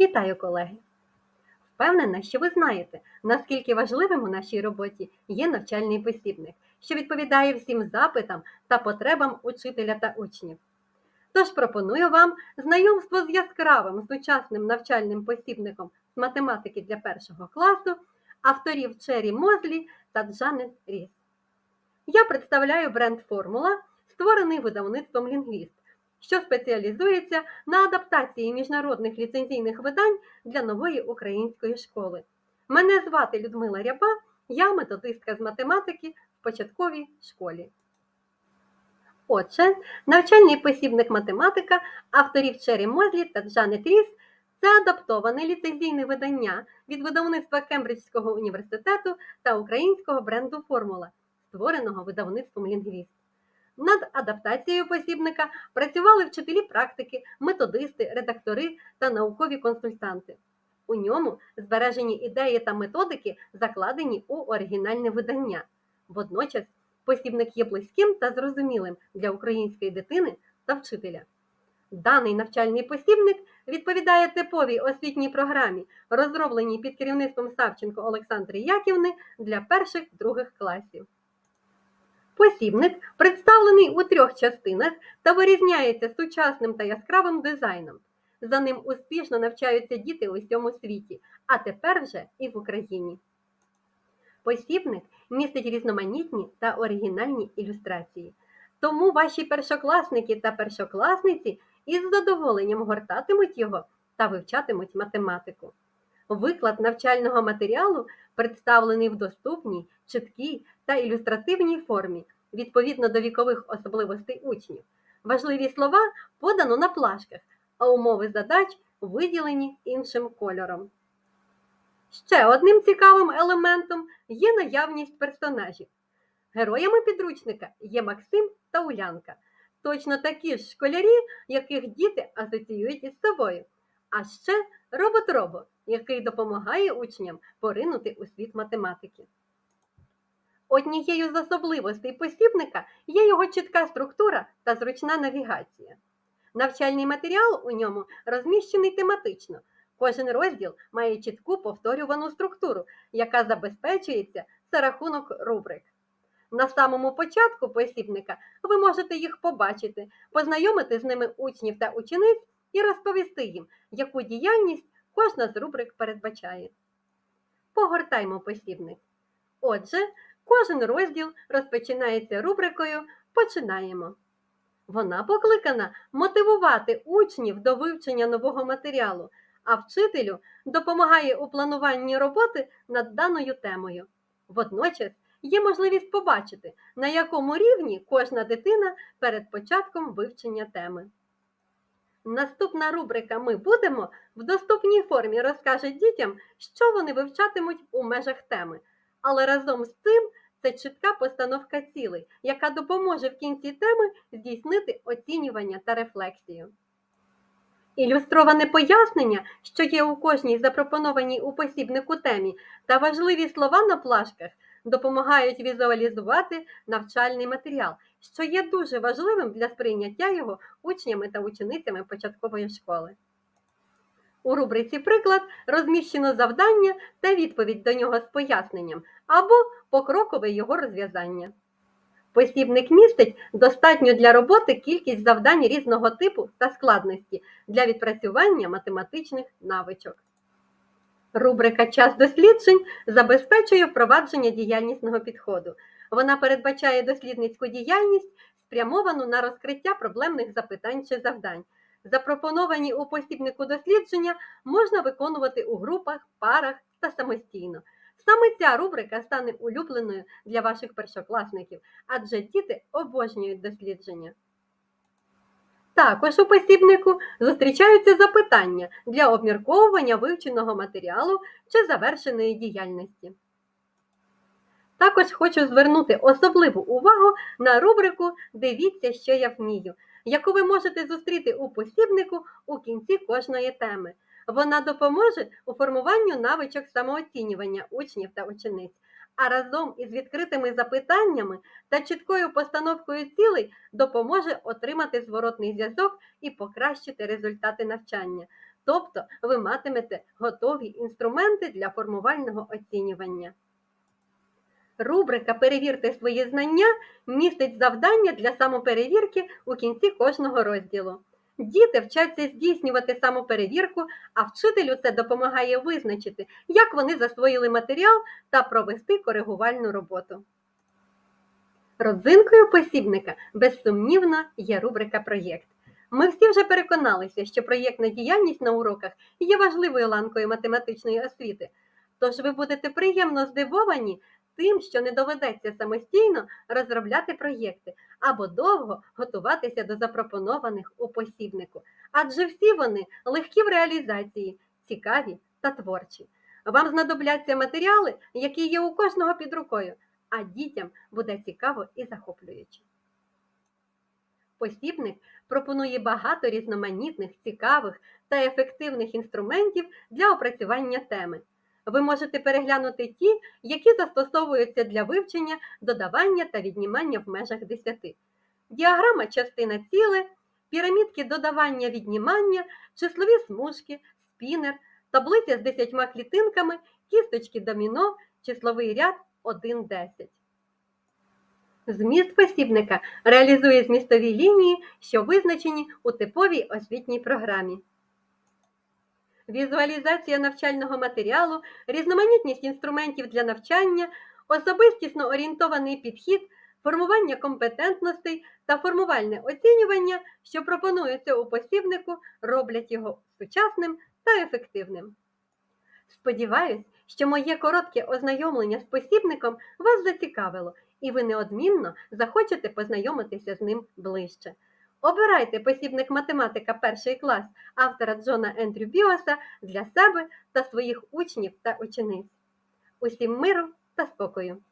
Вітаю, колеги! Впевнена, що ви знаєте, наскільки важливим у нашій роботі є навчальний посібник, що відповідає всім запитам та потребам учителя та учнів. Тож пропоную вам знайомство з яскравим сучасним навчальним посібником з математики для першого класу авторів Чері Мозлі та Джанет Ріс. Я представляю бренд Формула, створений видавництвом Лінгвіст, що спеціалізується на адаптації міжнародних ліцензійних видань для нової української школи. Мене звати Людмила Ряба, я методистка з математики в початковій школі. Отже, навчальний посібник математика авторів Чері Мозлі та Джанет Ріс це адаптоване ліцензійне видання від видавництва Кембриджського університету та українського бренду Формула, створеного видавництвом Лінгвіст. Над адаптацією посібника працювали вчителі практики, методисти, редактори та наукові консультанти. У ньому збережені ідеї та методики, закладені у оригінальне видання. Водночас посібник є близьким та зрозумілим для української дитини та вчителя. Даний навчальний посібник відповідає типовій освітній програмі, розробленій під керівництвом Савченко Олександри Яківни для перших-других класів. Посібник представлений у трьох частинах та вирізняється сучасним та яскравим дизайном. За ним успішно навчаються діти у всьому світі, а тепер вже і в Україні. Посібник містить різноманітні та оригінальні ілюстрації. Тому ваші першокласники та першокласниці із задоволенням гортатимуть його та вивчатимуть математику. Виклад навчального матеріалу представлений в доступній, чіткій та ілюстративній формі відповідно до вікових особливостей учнів. Важливі слова подано на плашках, а умови задач виділені іншим кольором. Ще одним цікавим елементом є наявність персонажів. Героями підручника є Максим та Улянка, точно такі ж школярі, яких діти асоціюють із собою. А ще робот-робо, який допомагає учням поринути у світ математики. Однією з особливостей посібника є його чітка структура та зручна навігація. Навчальний матеріал у ньому розміщений тематично. Кожен розділ має чітку повторювану структуру, яка забезпечується за рахунок рубрик. На самому початку посібника ви можете їх побачити, познайомити з ними учнів та учениць і розповісти їм, яку діяльність кожна з рубрик передбачає. Погортаймо посібник. Отже, кожен розділ розпочинається рубрикою Починаємо. Вона покликана мотивувати учнів до вивчення нового матеріалу, а вчителю допомагає у плануванні роботи над даною темою. Водночас є можливість побачити, на якому рівні кожна дитина перед початком вивчення теми. Наступна рубрика Ми будемо в доступній формі розкаже дітям, що вони вивчатимуть у межах теми. Але разом з тим це чітка постановка цілей, яка допоможе в кінці теми здійснити оцінювання та рефлексію. Ілюстроване пояснення, що є у кожній запропонованій у посібнику темі, та важливі слова на плашках допомагають візуалізувати навчальний матеріал, що є дуже важливим для сприйняття його учнями та ученицями початкової школи. У рубриці Приклад розміщено завдання та відповідь до нього з поясненням або покрокове його розв'язання. Посібник містить достатню для роботи кількість завдань різного типу та складності для відпрацювання математичних навичок. Рубрика Час досліджень забезпечує впровадження діяльнісного підходу. Вона передбачає дослідницьку діяльність, спрямовану на розкриття проблемних запитань чи завдань. Запропоновані у посібнику дослідження можна виконувати у групах, парах та самостійно. Саме ця рубрика стане улюбленою для ваших першокласників, адже діти обожнюють дослідження. Також у посібнику зустрічаються запитання для обмірковування вивченого матеріалу чи завершеної діяльності. Також хочу звернути особливу увагу на рубрику Дивіться, що я вмію, яку ви можете зустріти у посібнику у кінці кожної теми. Вона допоможе у формуванню навичок самооцінювання учнів та учениць, а разом із відкритими запитаннями та чіткою постановкою цілей допоможе отримати зворотний зв'язок і покращити результати навчання. тобто ви матимете готові інструменти для формувального оцінювання. Рубрика Перевірте свої знання містить завдання для самоперевірки у кінці кожного розділу. Діти вчаться здійснювати самоперевірку, а вчителю це допомагає визначити, як вони засвоїли матеріал та провести коригувальну роботу. Родзинкою посібника безсумнівно є рубрика Проєкт. Ми всі вже переконалися, що проєктна діяльність на уроках є важливою ланкою математичної освіти. Тож ви будете приємно здивовані тим, що не доведеться самостійно розробляти проєкти або довго готуватися до запропонованих у посібнику, адже всі вони легкі в реалізації, цікаві та творчі. Вам знадобляться матеріали, які є у кожного під рукою, а дітям буде цікаво і захоплююче. Посібник пропонує багато різноманітних, цікавих та ефективних інструментів для опрацювання теми. Ви можете переглянути ті, які застосовуються для вивчення, додавання та віднімання в межах 10. Діаграма частина ціле, пірамідки додавання віднімання, числові смужки, спінер, таблиця з 10 клітинками, кісточки доміно, числовий ряд 1-10. Зміст посібника реалізує змістові лінії, що визначені у типовій освітній програмі. Візуалізація навчального матеріалу, різноманітність інструментів для навчання, особистісно орієнтований підхід, формування компетентностей та формувальне оцінювання, що пропонуються у посібнику, роблять його сучасним та ефективним. Сподіваюсь, що моє коротке ознайомлення з посібником вас зацікавило, і ви неодмінно захочете познайомитися з ним ближче. Обирайте посібник математика перший клас автора Джона Ендрю Біоса для себе та своїх учнів та учениць. Усім миру та спокою!